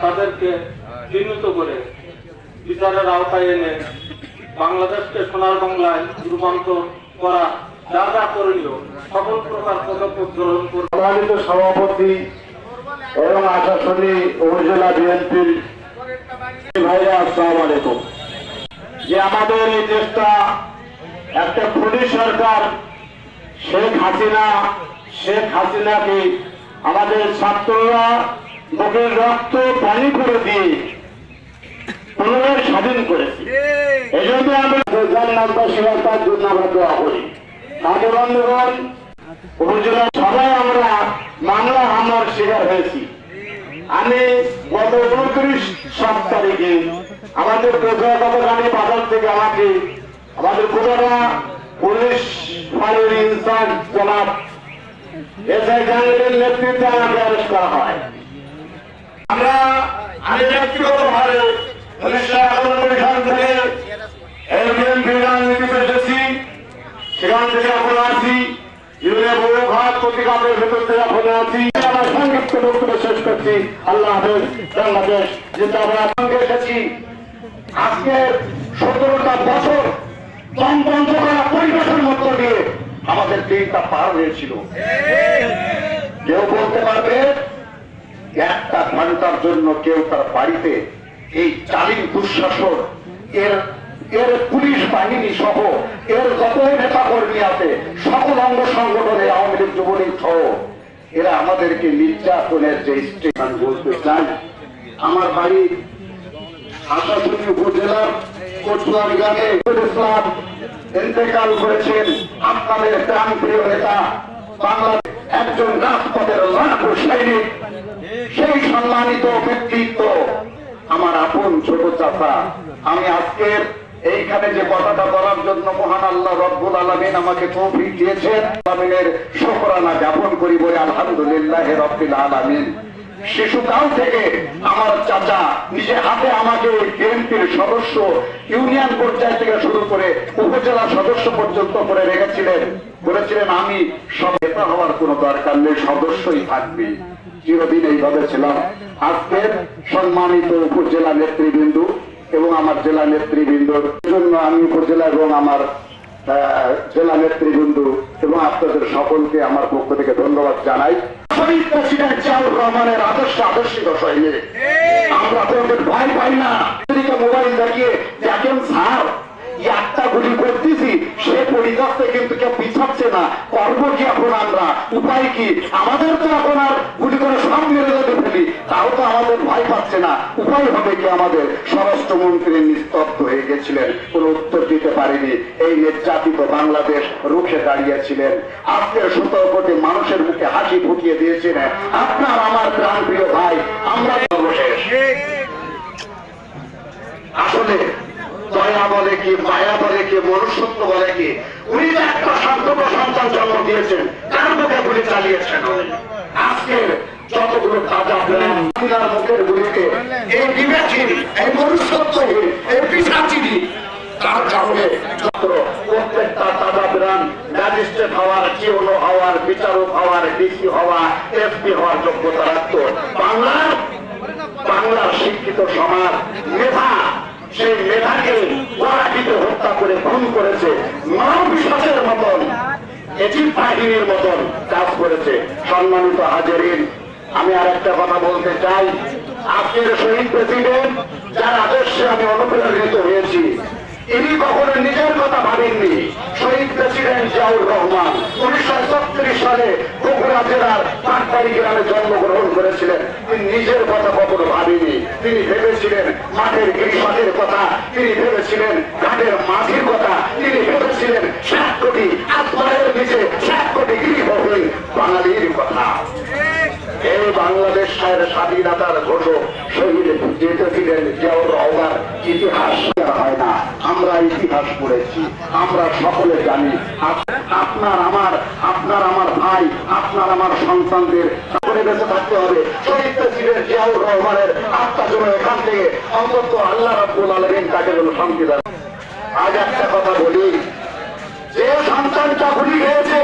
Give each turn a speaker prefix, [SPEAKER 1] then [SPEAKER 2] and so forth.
[SPEAKER 1] তাদেরকে চিহ্নিত করে বিচারের আওতায় এনে বাংলাদেশকে সোনার বাংলায় রূপান্তর করা, যা যা করণীয়, সকল প্রকার পদক্ষেপ গ্রহণ
[SPEAKER 2] সম্মানিত সভাপতি এবং আশাসনী উপজেলা বিএনপির ভাইরা, আসসালাম আলাইকুম। যে আমাদের এই দেশটা একটা পুলিশ সরকার, শেখ হাসিনা, শেখ হাসিনাকে আমাদের ছাত্ররা বুকের রক্ত পানি করে দিয়ে পুনরায় স্বাধীন করেছে। এই জন্য আমরা জান্নাতবাসী তার জন্য আমরা দোয়া করি। তাদের বন্ধুগণ উপজেলা সবাই আমরা মামলা হামলার শিকার হয়েছি। আমি গত উনত্রিশ সাত তারিখে আমাদের প্রজাগতগানি বাজার থেকে আমাকে আমাদের কুমারা পুলিশ ফাঁড়ির ইনচার্জ জনাব এস আই জাহাঙ্গীরের নেতৃত্বে আমাকে অ্যারেস্ট করা হয়। আমরা আমি ব্যক্তিগতভাবে উনিশশো একানব্বই সাল থেকে সেখান থেকে এখন আছি। আমার শেষ করছি। আল্লাহ হাফেজ জিন্দাবাদ। সঙ্গে এসেছি। আজকে সতেরোটা বছর দমবন্ধ করা পরিবেশের মধ্য দিয়ে আমাদের দিনটা পার হয়েছিল। কেউ বলতে পারবে একটা ঘণ্টার জন্য কেউ তার বাড়িতে এই জালিম দুঃশাসন, এর এর পুলিশ বাহিনী সহ, এর যত নেতা কর্মী আছে, সকল অঙ্গ সংগঠনে আওয়ামী লীগ যুবলীগ সহ, এরা আমাদেরকে নির্যাতনের যে স্টেশন বলতে চাই আমার বাড়ি আশাশুনি উপজেলার কচুয়ার গ্রামে ইসলাম ইন্তেকাল করেছেন আপনাদের প্রাণ প্রিয় নেতা বাংলাদেশ একজন রাজপথের লাখ সৈনিক। সেই সম্মানিত ব্যক্তিত্ব আমার আপন ছোট চাচা। আমি আজকের এইখানে যে কথাটা বলার জন্য মহান আল্লাহ রব্বুল আলমিন আমাকে তৌফিক দিয়েছেন আলমিনের শোকরানা জ্ঞাপন করি বলে আলহামদুলিল্লাহ রব্বিল আলমিন। শিশুকাল থেকে আমার চাচা নিজে হাতে আমাকে বিএনপির সদস্য, ইউনিয়ন পর্যায় থেকে শুরু করে উপজেলা সদস্য পর্যন্ত করে রেখেছিলেন। বলেছিলেন, আমি সব নেতা হওয়ার কোনো দরকার নেই, সদস্যই থাকবি। চিরদিন এইভাবে ছিলাম। আজকের সম্মানিত উপজেলা নেতৃবৃন্দ এবং আমার জেলা নেতৃবৃন্দর জন্য আমি উপজেলা এবং আমার জেলা নেতৃবৃন্দ এবং আপনাদের সকলকে আমার পক্ষ থেকে ধন্যবাদ জানাই। শহীদ প্রেসিডেন্ট জিয়াউর রহমানের আদর্শ আদর্শিত সৈনিক আমরা তো ওদের ভয় পাই না। মোবাইল দেখিয়ে একজন স্যার একটা গুলি করতেছি সে পরিদর্শে কিন্তু কেউ পিছাচ্ছে না। করব কি এখন আমরা উপায় কি? আমাদের তো এখন আর গুলি করে সব মেরে ফেলি তাও তো আমাদের ভয় পাচ্ছে না। উপায় হবে কি আমাদের? স্বরাষ্ট্রমন্ত্রী নিস্তব্ধ হয়ে গেছিলেন। কোন উত্তর দিতে পারেনি। এই নির্যাতিত বাংলাদেশ রুখে দাঁড়িয়েছিলেন। আজকের সতেরো কোটি মানুষের মুখে হাসি ফুটিয়ে দিয়েছিলেন আপনার আমার প্রাণ প্রিয় ভাই, আমরা আসলে দয়া বলে কি, মায়া বলে কি, মনুষ্যত্ব বলে কি? উনি যে একটা শান্তক সন্তান জন্ম দিয়েছেন তার মুখে গুলি চালিয়েছেন আজকে যতগুলো তাজা আপনার মুখের গুলিতে এই বিবেকহীন, এই মনুষ্যত্বহীন, এই পিসাচিনি বাংলার শিক্ষিত সমাজ মেধা সেই মেধাকে পরাজিত, হত্যা করে, খুন করেছে মানব বিশ্বাসের মতন এজিপ বাহিনীর মতন কাজ করেছে। সম্মানিত হাজারিন, আমি আর একটা কথা বলতে চাই। আজকের শহীদ প্রেসিডেন্ট, যার আদর্শে আমি অনুপ্রেরিত হয়েছি, ইনি কখনো নিজের কথা ভাবেননি। শহীদ প্রেসিডেন্ট জিয়াউর রহমান, উনিশশো ছত্রিশ সালে বগুড়া জেলার পাটবাড়ি গ্রামে জন্মগ্রহণ করেছিলেন। তিনি নিজের কথা কখনো ভাবিনি তিনি ভেবেছিলেন মাঠের কৃষকের কথা, তিনি ভেবেছিলেন ঘাটের মাঝির কথা, তিনি ভেবেছিলেন সাত কোটি আত্মায়ের নিচে সাত কোটি গৃহহীন বাঙালির কথা। এই বাংলাদেশ স্বাধীনতার ঘোষক শহীদ জিতেছিলেন জিয়াউর ইতিহাস হয় না। আমরা ইতিহাস পড়েছি, আমরা সকলে জানি। আপনার আমার আপনার আমার ভাই, আপনার আমার সন্তানদের বেঁচে থাকতে হবে। শহীদ জিয়াউর রহমানের আত্মা এখান থেকে অন্তত আল্লাহ রাব্বুল আলমিন তাকে যেন শান্তি আজ একটা কথা বলি, যে সন্তানটা গুলি খেয়েছে